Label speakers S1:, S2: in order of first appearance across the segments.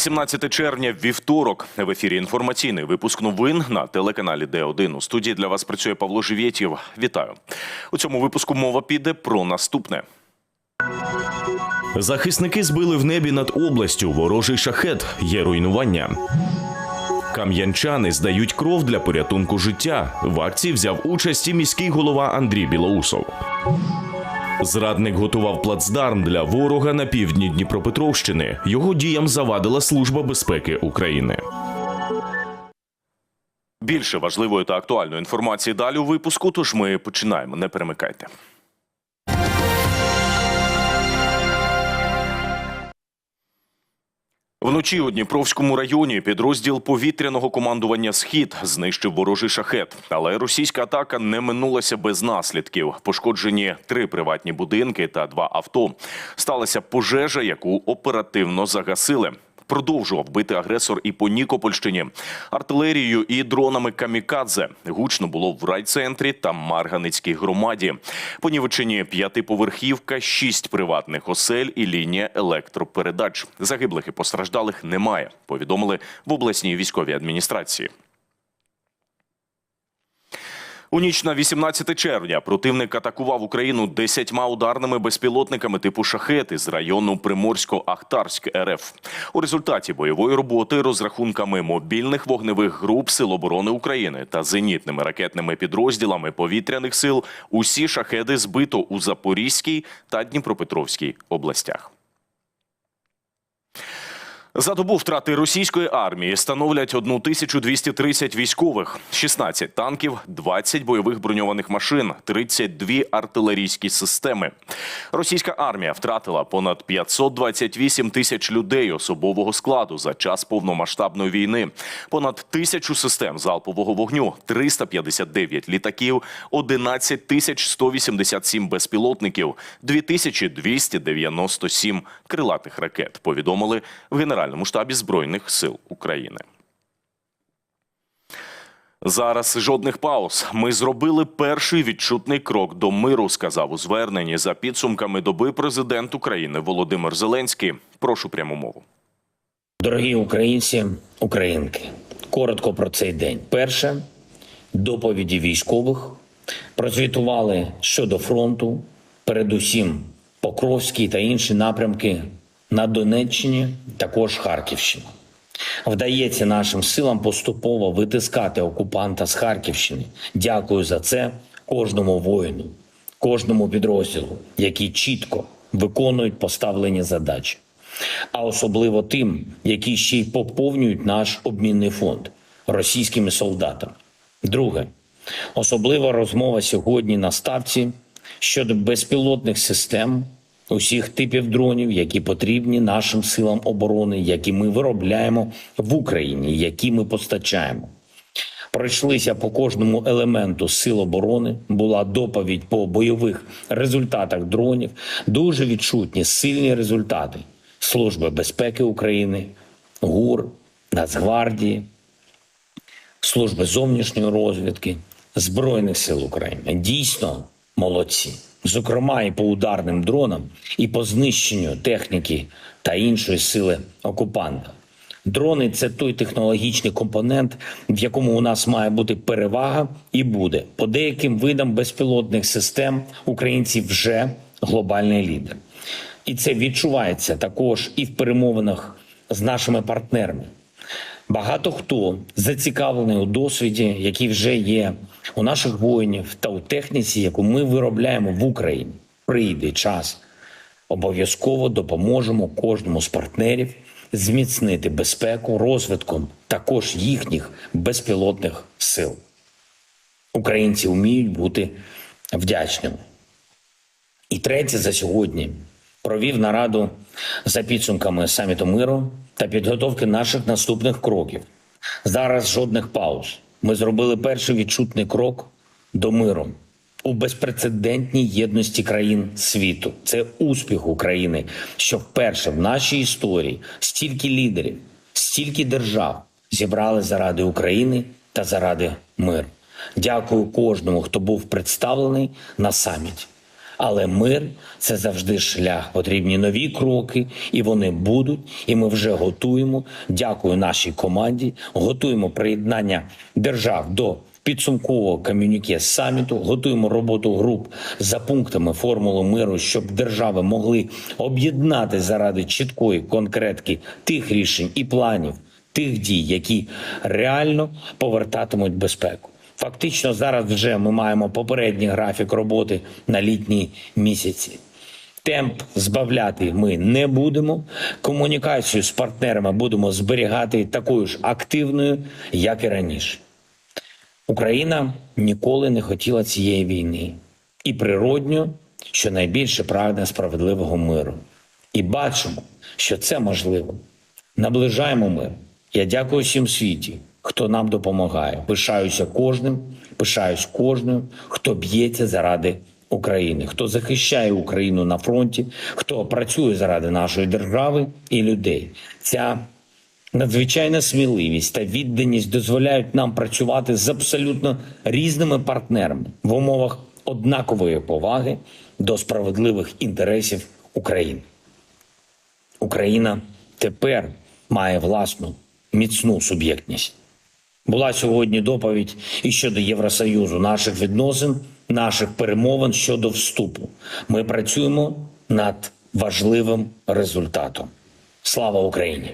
S1: 18 червня, вівторок. В ефірі інформаційний випуск новин на телеканалі Д1. У студії для вас працює Павло Живєтєв. Вітаю. У цьому випуску мова піде про наступне.
S2: Захисники збили в небі над областю ворожий шахет. Є руйнування. Кам'янчани здають кров для порятунку життя. В акції взяв участь і міський голова Андрій Білоусов. Зрадник готував плацдарм для ворога на півдні Дніпропетровщини. Його діям завадила Служба безпеки України.
S1: Більше важливої та актуальної інформації далі у випуску. Тож ми починаємо. Не перемикайте. Вночі у Дніпровському районі підрозділ повітряного командування Схід знищив ворожий шахет, але російська атака не минулася без наслідків. Пошкоджені три приватні будинки та два авто. Сталася пожежа, яку оперативно загасили. Продовжував бити агресор і по Нікопольщині артилерією і дронами камікадзе. Гучно було в райцентрі та Марганицькій громаді. Понівечені п'ятиповерхівка, шість приватних осель і лінія електропередач. Загиблих і постраждалих немає. Повідомили в обласній військовій адміністрації. У ніч на 18 червня противник атакував Україну десятьма ударними безпілотниками типу шахети з району Приморсько-Ахтарськ РФ. У результаті бойової роботи розрахунками мобільних вогневих груп Сил оборони України та зенітними ракетними підрозділами повітряних сил усі шахеди збито у Запорізькій та Дніпропетровській областях. За добу втрати російської армії становлять 1230 військових, 16 танків, 20 бойових броньованих машин, 32 артилерійські системи. Російська армія втратила понад 528 тисяч людей особового складу за час повномасштабної війни, понад тисячу систем залпового вогню, 359 літаків, 11 тисяч 187 безпілотників, 2297 крилатих ракет. Повідомили в Генеральному штабі Збройних сил України. Зараз жодних пауз. Ми зробили перший відчутний крок до миру, сказав у зверненні за підсумками доби президент України Володимир Зеленський. Прошу пряму мову.
S3: Дорогі українці, українки, коротко про цей день. Перше доповіді військових прозвітували щодо фронту, передусім Покровський та інші напрямки на Донеччині, також Харківщина. Вдається нашим силам поступово витискати окупанта з Харківщини. Дякую за це кожному воїну, кожному підрозділу, які чітко виконують поставлені задачі а особливо тим, які ще й поповнюють наш обмінний фонд російськими солдатами. Друге, особлива розмова сьогодні на ставці щодо безпілотних систем усіх типів дронів, які потрібні нашим силам оборони, які ми виробляємо в Україні, які ми постачаємо. Пройшлися по кожному елементу сил оборони. Була доповідь по бойових результатах дронів. Дуже відчутні сильні результати Служби безпеки України, ГУР, Нацгвардії, Служби зовнішньої розвідки, Збройних сил України. Дійсно молодці. Зокрема, і по ударним дронам, і по знищенню техніки та іншої сили окупанта. Дрони це той технологічний компонент, в якому у нас має бути перевага, і буде по деяким видам безпілотних систем українці вже глобальний лідер. І це відчувається також і в перемовинах з нашими партнерами. Багато хто зацікавлений у досвіді, який вже є у наших воїнів та у техніці, яку ми виробляємо в Україні. Прийде час. Обов'язково допоможемо кожному з партнерів зміцнити безпеку розвитком також їхніх безпілотних сил. Українці вміють бути вдячними. І третє за сьогодні провів нараду за підсумками саміту миру та підготовки наших наступних кроків. Зараз жодних пауз. Ми зробили перший відчутний крок до миру у безпрецедентній єдності країн світу. Це успіх України, що вперше в нашій історії стільки лідерів, стільки держав зібрали заради України та заради миру. Дякую кожному, хто був представлений на саміті. Але мир це завжди шлях. Потрібні нові кроки, і вони будуть. І ми вже готуємо. Дякую нашій команді. Готуємо приєднання держав до підсумкового комюніке саміту. Готуємо роботу груп за пунктами формули миру, щоб держави могли об'єднати заради чіткої конкретки тих рішень і планів, тих дій, які реально повертатимуть безпеку. Фактично, зараз вже ми маємо попередній графік роботи на літні місяці. Темп збавляти ми не будемо. Комунікацію з партнерами будемо зберігати такою ж активною, як і раніше. Україна ніколи не хотіла цієї війни. І природньо, що найбільше прагне справедливого миру. І бачимо, що це можливо. Наближаємо мир. Я дякую всім світі, хто нам допомагає. Пишаюся кожним, пишаюсь кожним, хто б'ється заради України, хто захищає Україну на фронті, хто працює заради нашої держави і людей. Ця Надзвичайна сміливість та відданість дозволяють нам працювати з абсолютно різними партнерами в умовах однакової поваги до справедливих інтересів України. Україна тепер має власну міцну суб'єктність. Була сьогодні доповідь і щодо Євросоюзу, наших відносин, наших перемовин щодо вступу. Ми працюємо над важливим результатом. Слава Україні!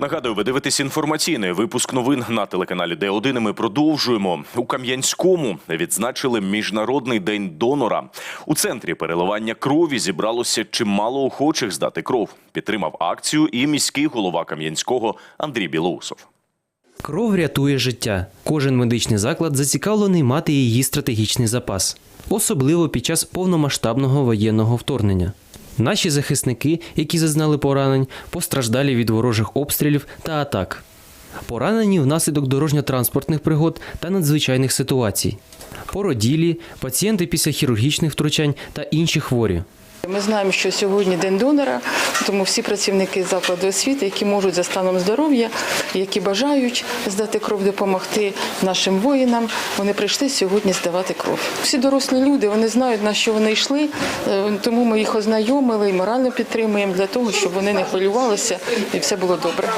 S1: Нагадую, ви дивитесь інформаційний випуск новин на телеканалі Д1. Ми продовжуємо у Кам'янському. Відзначили міжнародний день донора. У центрі переливання крові зібралося чимало охочих здати кров. Підтримав акцію і міський голова Кам'янського Андрій Білоусов.
S4: Кров рятує життя. Кожен медичний заклад зацікавлений мати її стратегічний запас, особливо під час повномасштабного воєнного вторгнення. Наші захисники, які зазнали поранень, постраждалі від ворожих обстрілів та атак. Поранені внаслідок дорожньо-транспортних пригод та надзвичайних ситуацій. Породілі, пацієнти після хірургічних втручань та інші хворі.
S5: Ми знаємо, що сьогодні день донора, тому всі працівники закладу освіти, які можуть за станом здоров'я, які бажають здати кров, допомогти нашим воїнам, вони прийшли сьогодні здавати кров. Всі дорослі люди вони знають на що вони йшли, е, тому ми їх ознайомили і морально підтримуємо для того, щоб вони не хвилювалися і все було добре.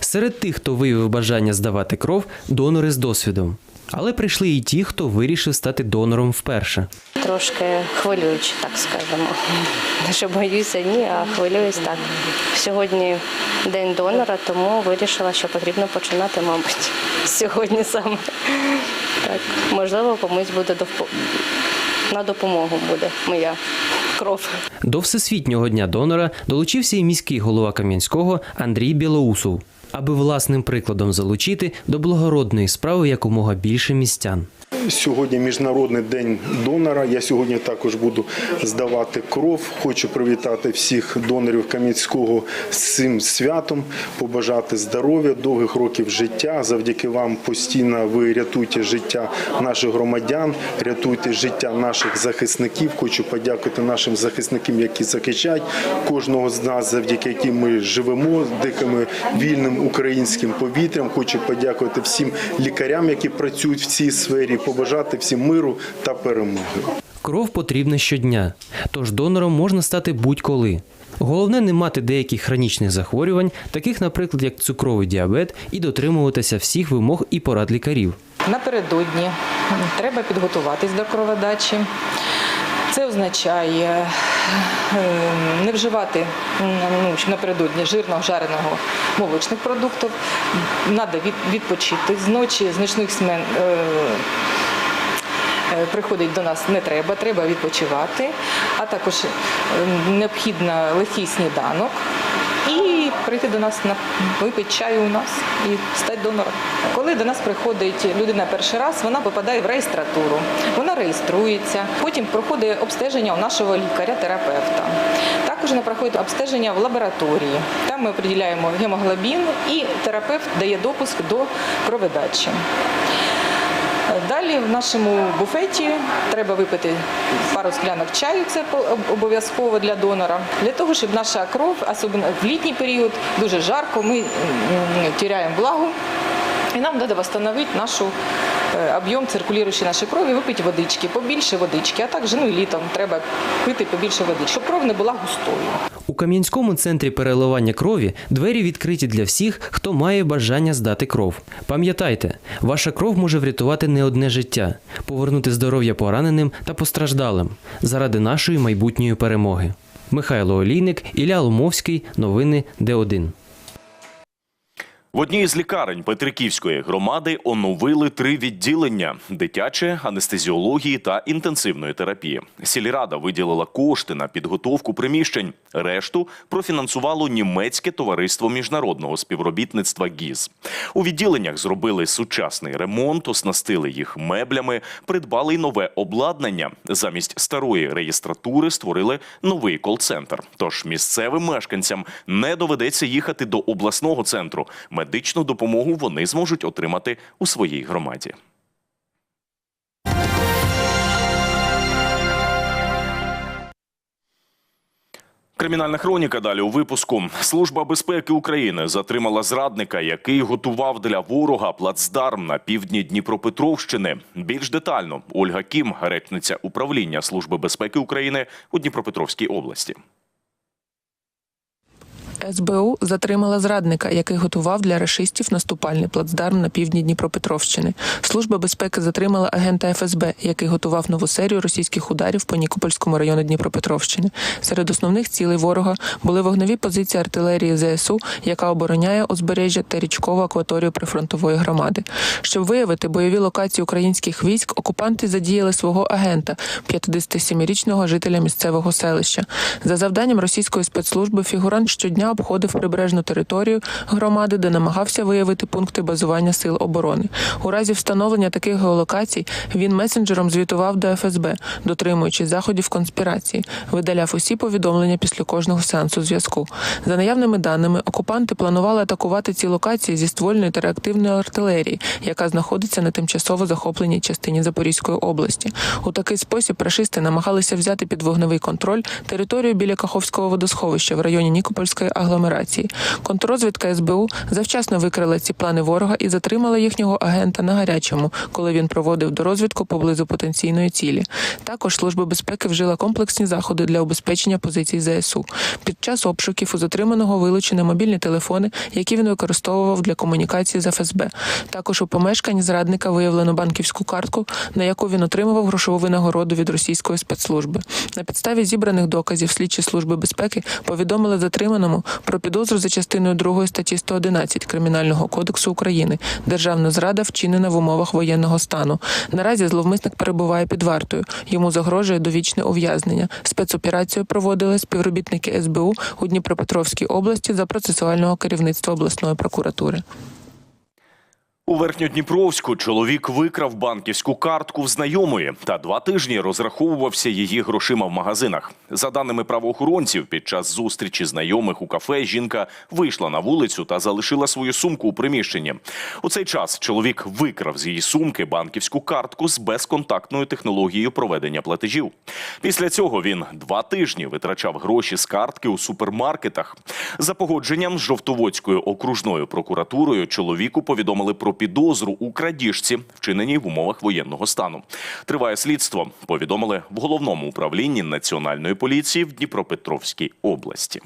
S4: Серед тих, хто виявив бажання здавати кров, донори з досвідом. Але прийшли і ті, хто вирішив стати донором вперше.
S6: Трошки хвилююче, так скажемо. Не що боюся, ні, а хвилююсь так. Сьогодні день донора, тому вирішила, що потрібно починати, мабуть, сьогодні саме. Так, можливо, комусь буде довпо- на допомогу буде моя кров.
S4: До Всесвітнього дня донора долучився і міський голова Кам'янського Андрій Білоусов, аби власним прикладом залучити до благородної справи якомога більше містян.
S7: Сьогодні міжнародний день донора. Я сьогодні також буду здавати кров. Хочу привітати всіх донорів Кам'янського з цим святом, побажати здоров'я, довгих років життя. Завдяки вам постійно ви рятуєте життя наших громадян, рятуєте життя наших захисників. Хочу подякувати нашим захисникам, які захищають кожного з нас, завдяки яким ми живемо, дихаємо вільним українським повітрям. Хочу подякувати всім лікарям, які працюють в цій сфері, побажати всім миру та перемоги.
S4: Кров потрібна щодня, тож донором можна стати будь-коли. Головне не мати деяких хронічних захворювань, таких, наприклад, як цукровий діабет, і дотримуватися всіх вимог і порад лікарів.
S8: Напередодні треба підготуватись до кроводачі. Це означає е, не вживати ну, напередодні жирного жареного молочних продуктів. Треба відпочити. З ночі, з нічних смен е, е, приходить до нас не треба, треба відпочивати, а також е, необхідно легкий сніданок і прийти до нас на випити чаю у нас і стати донором. Коли до нас приходить людина перший раз, вона попадає в реєстратуру. Вона реєструється, потім проходить обстеження у нашого лікаря-терапевта. Також вона проходить обстеження в лабораторії. Там ми определяємо гемоглобін і терапевт дає допуск до кроводачі. Далі в нашому буфеті треба випити пару склянок чаю, це обов'язково для донора. Для того, щоб наша кров, особливо в літній період, дуже жарко, ми м, тіряємо влагу. І нам треба встановити нашу е, об'єм циркулюючої нашої крові, випити водички, побільше водички, а також ну, і літом треба пити побільше води, щоб кров не була густою.
S4: Кам'янському центрі переливання крові двері відкриті для всіх, хто має бажання здати кров. Пам'ятайте, ваша кров може врятувати не одне життя, повернути здоров'я пораненим та постраждалим заради нашої майбутньої перемоги. Михайло Олійник, Ілля Ломовський. Новини Д1.
S1: В одній з лікарень Петриківської громади оновили три відділення: дитяче, анестезіології та інтенсивної терапії. Сільрада виділила кошти на підготовку приміщень. Решту профінансувало німецьке товариство міжнародного співробітництва ГІЗ. У відділеннях зробили сучасний ремонт, оснастили їх меблями, придбали й нове обладнання. Замість старої реєстратури створили новий кол-центр. Тож місцевим мешканцям не доведеться їхати до обласного центру. Медичну допомогу вони зможуть отримати у своїй громаді. Кримінальна хроніка далі у випуску. Служба безпеки України затримала зрадника, який готував для ворога плацдарм на півдні Дніпропетровщини. Більш детально Ольга Кім, речниця управління Служби безпеки України у Дніпропетровській області.
S9: СБУ затримала зрадника, який готував для рашистів наступальний плацдарм на півдні Дніпропетровщини. Служба безпеки затримала агента ФСБ, який готував нову серію російських ударів по Нікопольському району Дніпропетровщини. Серед основних цілей ворога були вогневі позиції артилерії ЗСУ, яка обороняє узбережжя та річкову акваторію прифронтової громади. Щоб виявити бойові локації українських військ, окупанти задіяли свого агента, 57-річного жителя місцевого селища. За завданням російської спецслужби фігурант щодня обходив прибережну територію громади, де намагався виявити пункти базування сил оборони. У разі встановлення таких геолокацій він месенджером звітував до ФСБ, дотримуючись заходів конспірації, видаляв усі повідомлення після кожного сеансу зв'язку. За наявними даними, окупанти планували атакувати ці локації зі ствольної та реактивної артилерії, яка знаходиться на тимчасово захопленій частині Запорізької області. У такий спосіб рашисти намагалися взяти під вогневий контроль територію біля Каховського водосховища в районі Нікопольської агломерації. Контррозвідка СБУ завчасно викрила ці плани ворога і затримала їхнього агента на гарячому, коли він проводив дорозвідку поблизу потенційної цілі. Також служба безпеки вжила комплексні заходи для убезпечення позицій ЗСУ. Під час обшуків у затриманого вилучені мобільні телефони, які він використовував для комунікації з ФСБ. Також у помешканні зрадника виявлено банківську картку, на яку він отримував грошову винагороду від російської спецслужби. На підставі зібраних доказів слідчі служби безпеки повідомили затриманому про підозру за частиною 2 статті 111 Кримінального кодексу України державна зрада вчинена в умовах воєнного стану. Наразі зловмисник перебуває під вартою. Йому загрожує довічне ув'язнення. Спецоперацію проводили співробітники СБУ у Дніпропетровській області за процесуального керівництва обласної прокуратури.
S1: У Верхньодніпровську чоловік викрав банківську картку в знайомої та два тижні розраховувався її грошима в магазинах. За даними правоохоронців, під час зустрічі знайомих у кафе жінка вийшла на вулицю та залишила свою сумку у приміщенні. У цей час чоловік викрав з її сумки банківську картку з безконтактною технологією проведення платежів. Після цього він два тижні витрачав гроші з картки у супермаркетах. За погодженням з Жовтоводською окружною прокуратурою чоловіку повідомили про підозру у крадіжці, вчиненій в умовах воєнного стану. Триває слідство. Повідомили в головному управлінні національної поліції в Дніпропетровській області.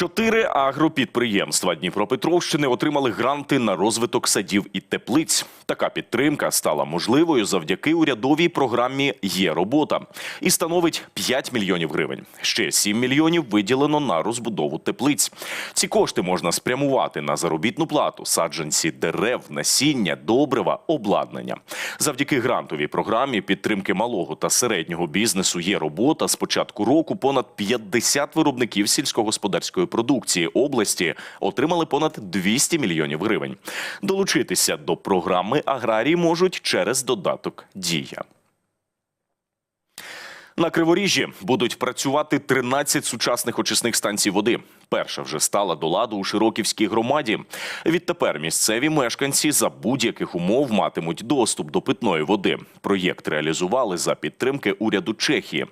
S1: Чотири агропідприємства Дніпропетровщини отримали гранти на розвиток садів і теплиць. Така підтримка стала можливою завдяки урядовій програмі Є робота і становить 5 мільйонів гривень. Ще 7 мільйонів виділено на розбудову теплиць. Ці кошти можна спрямувати на заробітну плату, саджанці дерев, насіння, добрива, обладнання. Завдяки грантовій програмі підтримки малого та середнього бізнесу є робота. З початку року понад 50 виробників сільськогосподарської продукції області отримали понад 200 мільйонів гривень. Долучитися до програми аграрії можуть через додаток Дія. На Криворіжжі будуть працювати 13 сучасних очисних станцій води. Вперше вже стала до ладу у Широківській громаді. Відтепер місцеві мешканці за будь-яких умов матимуть доступ до питної води. Проєкт реалізували за підтримки уряду Чехії.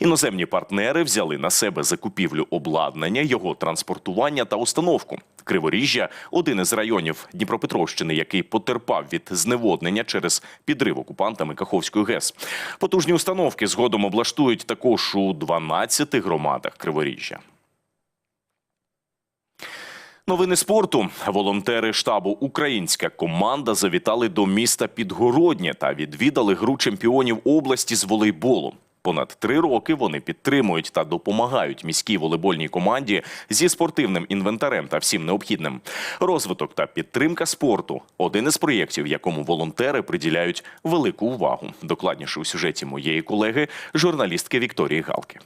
S1: Іноземні партнери взяли на себе закупівлю обладнання, його транспортування та установку. Криворіжжя один із районів Дніпропетровщини, який потерпав від зневоднення через підрив окупантами Каховської ГЕС. Потужні установки згодом облаштують також у 12 громадах Криворіжжя. Новини спорту. Волонтери штабу Українська команда завітали до міста Підгороднє та відвідали гру чемпіонів області з волейболу. Понад три роки вони підтримують та допомагають міській волейбольній команді зі спортивним інвентарем та всім необхідним. Розвиток та підтримка спорту один із проєктів, якому волонтери приділяють велику увагу. Докладніше у сюжеті моєї колеги, журналістки Вікторії Галки.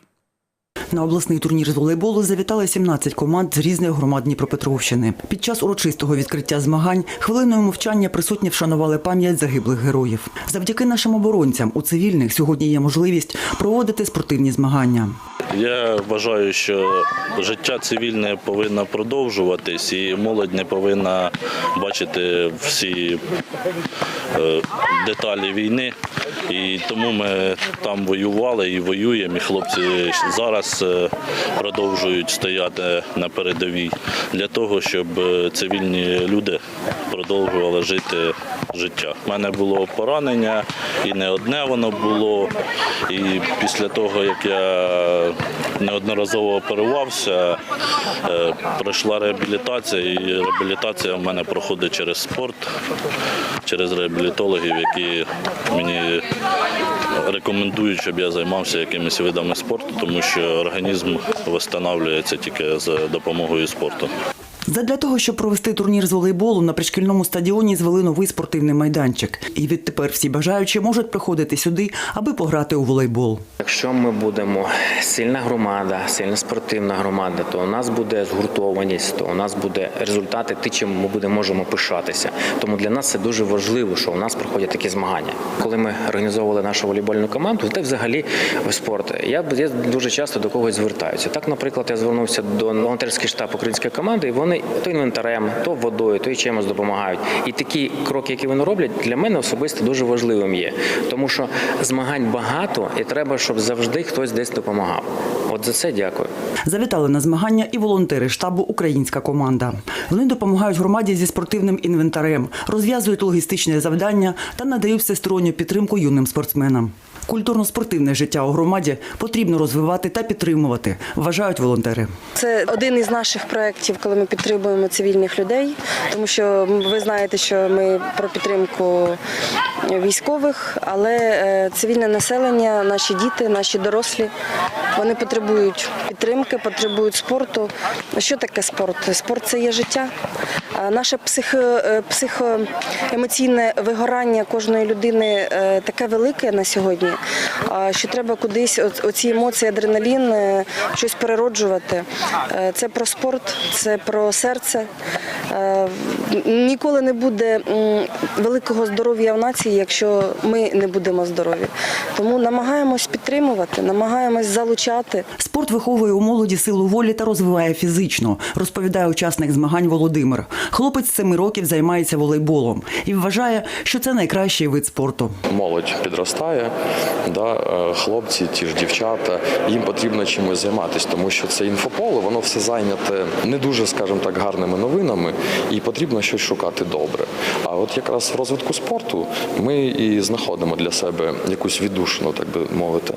S10: На обласний турнір з волейболу завітали 17 команд з різних громад Дніпропетровщини. Під час урочистого відкриття змагань хвилиною мовчання присутні вшанували пам'ять загиблих героїв. Завдяки нашим оборонцям у цивільних сьогодні є можливість проводити спортивні змагання.
S11: Я вважаю, що життя цивільне повинно продовжуватись, і молодь не повинна бачити всі е, деталі війни. І тому ми там воювали і воюємо. І хлопці зараз е, продовжують стояти на передовій для того, щоб е, цивільні люди продовжували жити життя. У мене було поранення, і не одне воно було. І після того, як я неодноразово оперувався, е, пройшла реабілітація, і реабілітація в мене проходить через спорт, через реабілітологів, які мені рекомендують, щоб я займався якимись видами спорту, тому що організм встановлюється тільки за допомогою спорту.
S10: Задля того, щоб провести турнір з волейболу на пришкільному стадіоні звели новий спортивний майданчик. І відтепер всі бажаючі можуть приходити сюди, аби пограти у волейбол.
S12: Якщо ми будемо сильна громада, сильна спортивна громада, то у нас буде згуртованість, то у нас буде результати, ті, чим ми будемо можемо пишатися. Тому для нас це дуже важливо, що у нас проходять такі змагання. Коли ми організовували нашу волейбольну команду, та взагалі спорт, я, я дуже часто до когось звертаюся. Так, наприклад, я звернувся до волонтерський штаб української команди, і вони то інвентарем, то водою, то і чимось допомагають. І такі кроки, які вони роблять, для мене особисто дуже важливим є, тому що змагань багато, і треба, щоб завжди хтось десь допомагав. От за це дякую.
S10: Завітали на змагання і волонтери штабу Українська команда. Вони допомагають громаді зі спортивним інвентарем, розв'язують логістичне завдання та надають всесторонню підтримку юним спортсменам. Культурно-спортивне життя у громаді потрібно розвивати та підтримувати, вважають волонтери.
S13: Це один із наших проєктів, коли ми підтримуємо цивільних людей, тому що ви знаєте, що ми про підтримку військових, але е, цивільне населення, наші діти, наші дорослі, вони потребують підтримки, потребують спорту. Що таке спорт? Спорт це є життя. А Наше психо, е, психоемоційне вигорання кожної людини е, таке велике на сьогодні, що треба кудись оці емоції, адреналін, е, щось перероджувати. Е, Це про спорт, це про серце. Е, Ніколи не буде великого здоров'я в нації, якщо ми не будемо здорові. Тому намагаємось підтримувати, намагаємось залучати.
S10: Спорт виховує у молоді силу волі та розвиває фізично, розповідає учасник змагань Володимир. Хлопець семи років займається волейболом і вважає, що це найкращий вид спорту.
S14: молодь підростає, да, е, хлопці, ті ж дівчата, їм потрібно чимось займатися, тому що це інфополе, воно все зайняте не дуже, скажімо так, гарними новинами, і потрібно щось шукати добре. А от якраз в розвитку спорту ми і знаходимо для себе якусь віддушину, так би мовити,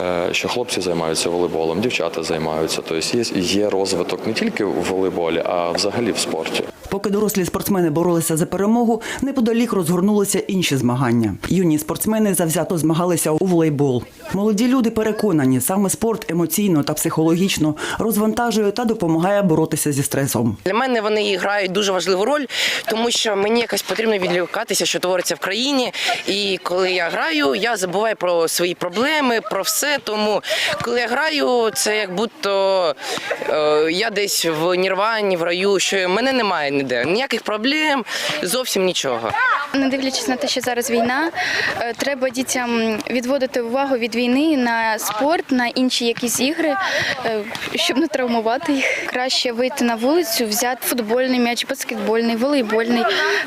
S14: е, що хлопці займаються волейболом, дівчата займаються. Тобто є, є розвиток не тільки в волейболі, а взагалі в спорті.
S10: Поки дорослі спортсмени боролися за перемогу, неподалік розгорнулися інші змагання. Юні спортсмени завзято змагалися у волейбол. Молоді люди переконані, саме спорт емоційно та психологічно розвантажує та допомагає боротися зі стресом.
S15: Для мене вони грають дуже важливу роль, тому що мені якось потрібно відлікатися, що твориться в країні. І коли я граю, я забуваю про свої проблеми, про все. Тому коли я граю, це як будто е, я десь в Нірвані, в раю, що мене немає ніде. Ніяких проблем, зовсім нічого.
S16: не дивлячись на те, що зараз війна, е, треба дітям відводити увагу від війни на спорт, на інші якісь ігри, е, щоб не травмувати їх. Краще вийти на вулицю, взяти футбольний м'яч, баскетбольний, волейбольний,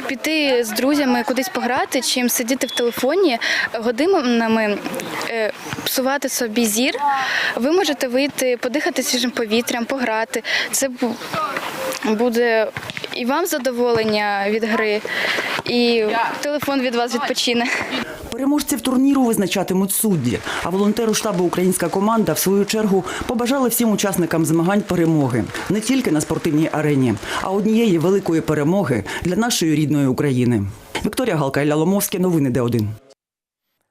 S16: піти з друзями кудись пограти, чим сидіти в телефоні годинами, е, псувати собі зір. Ви можете вийти, подихати свіжим повітрям, пограти. Це буде і вам задоволення від гри, і телефон від вас відпочине.
S10: Переможців турніру визначатимуть судді. А волонтеру штабу Українська команда в свою чергу побажали всім учасникам змагань перемоги не тільки на спортивній арені, а однієї великої перемоги для нашої рідної України. Вікторія Галка Ілля Ломовське, новини Д1.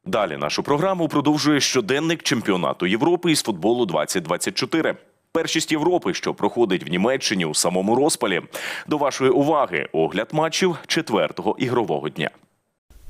S1: Далі нашу програму продовжує щоденник чемпіонату Європи із футболу 2024. Першість Європи, що проходить в Німеччині у самому розпалі. До вашої уваги огляд матчів четвертого ігрового дня.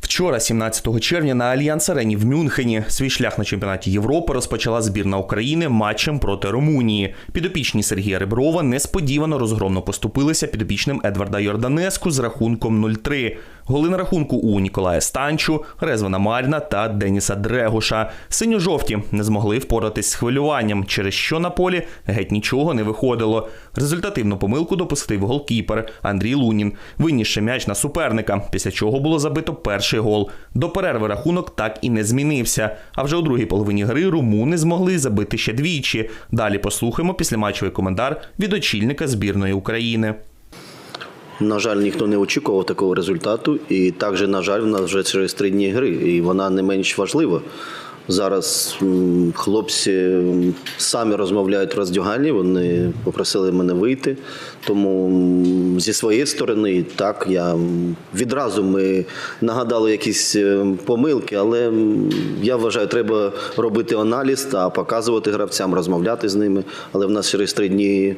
S17: Вчора, 17 червня, на Альянс Арені в Мюнхені свій шлях на чемпіонаті Європи розпочала збірна України матчем проти Румунії. Підопічні Сергія Реброва несподівано розгромно поступилися підопічним Едварда Йорданеску з рахунком 0-3. Голи на рахунку у Ніколая Станчу, Резвана Маріна та Деніса Дрегуша. Синьо-жовті не змогли впоратись з хвилюванням, через що на полі геть нічого не виходило. Результативну помилку допустив голкіпер Андрій Лунін, винісши м'яч на суперника, після чого було забито перший гол. До перерви рахунок так і не змінився. А вже у другій половині гри румуни змогли забити ще двічі. Далі послухаємо післяматчевий коментар від очільника збірної України.
S18: На жаль, ніхто не очікував такого результату, і також, на жаль, в нас вже через три дні гри, і вона не менш важлива. Зараз хлопці самі розмовляють в роздягальні, вони попросили мене вийти. Тому зі своєї сторони, так, я відразу ми нагадали якісь е, помилки, але я вважаю, треба робити аналіз та показувати гравцям, розмовляти з ними. Але в нас через три дні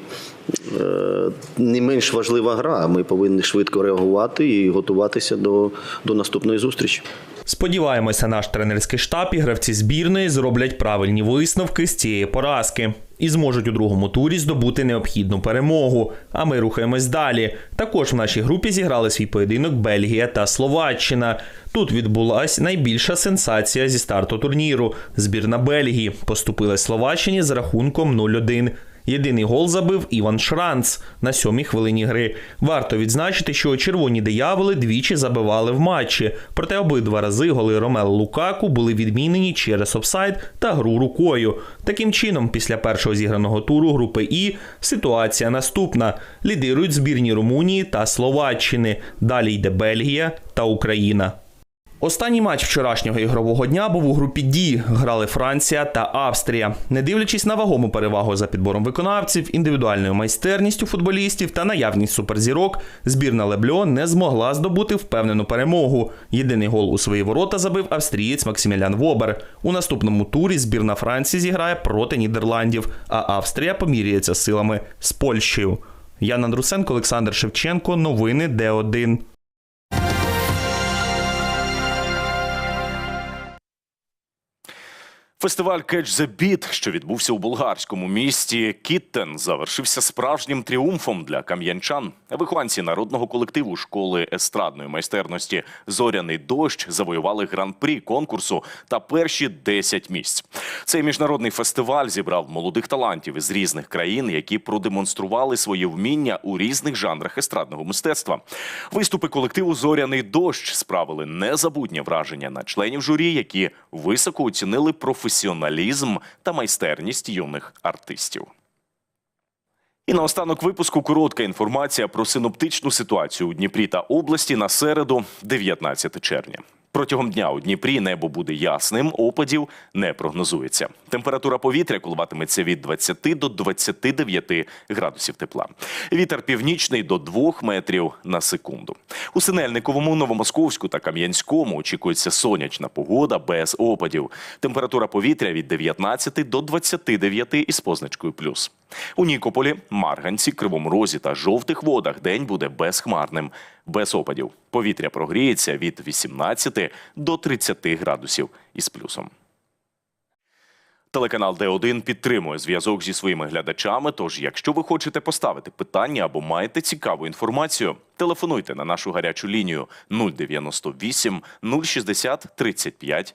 S18: е, не менш важлива гра. Ми повинні швидко реагувати і готуватися до, до наступної зустрічі.
S17: Сподіваємося, наш тренерський штаб і гравці збірної зроблять правильні висновки з цієї поразки і зможуть у другому турі здобути необхідну перемогу. А ми рухаємось далі. Також в нашій групі зіграли свій поєдинок Бельгія та Словаччина. Тут відбулася найбільша сенсація зі старту турніру. Збірна Бельгії поступила Словаччині з рахунком 0-1. Єдиний гол забив Іван Шранц на сьомій хвилині гри. Варто відзначити, що червоні дияволи двічі забивали в матчі. Проте обидва рази голи Ромело Лукаку були відмінені через офсайд та гру рукою. Таким чином, після першого зіграного туру групи І ситуація наступна: лідирують збірні Румунії та Словаччини. Далі йде Бельгія та Україна. Останній матч вчорашнього ігрового дня був у групі Ді. Грали Франція та Австрія. Не дивлячись на вагому перевагу за підбором виконавців, індивідуальною майстерністю футболістів та наявність суперзірок, збірна Лебльо не змогла здобути впевнену перемогу. Єдиний гол у свої ворота забив австрієць Максимілян Вобер. У наступному турі збірна Франції зіграє проти Нідерландів, а Австрія поміряється силами з Польщею. Ян Андрусенко, Олександр Шевченко. Новини Д1.
S1: Фестиваль Catch the Beat, що відбувся у болгарському місті Кіттен, завершився справжнім тріумфом для кам'янчан. Вихованці народного колективу школи естрадної майстерності Зоряний дощ завоювали гран-прі конкурсу та перші 10 місць. Цей міжнародний фестиваль зібрав молодих талантів із різних країн, які продемонстрували свої вміння у різних жанрах естрадного мистецтва. Виступи колективу Зоряний дощ справили незабутнє враження на членів журі, які високо оцінили професіоналізм та майстерність юних артистів. І на останок випуску коротка інформація про синоптичну ситуацію у Дніпрі та області на середу, 19 червня. Протягом дня у Дніпрі небо буде ясним, опадів не прогнозується. Температура повітря коливатиметься від 20 до 29 градусів тепла. Вітер північний до 2 метрів на секунду. У Синельниковому, Новомосковську та Кам'янському очікується сонячна погода без опадів. Температура повітря від 19 до 29 із позначкою плюс. У Нікополі, Марганці, Кривому Розі та жовтих водах день буде безхмарним, без опадів. Повітря прогріється від 18 до 30 градусів із плюсом. Телеканал Д1 підтримує зв'язок зі своїми глядачами. Тож, якщо ви хочете поставити питання або маєте цікаву інформацію, телефонуйте на нашу гарячу лінію 098 060 35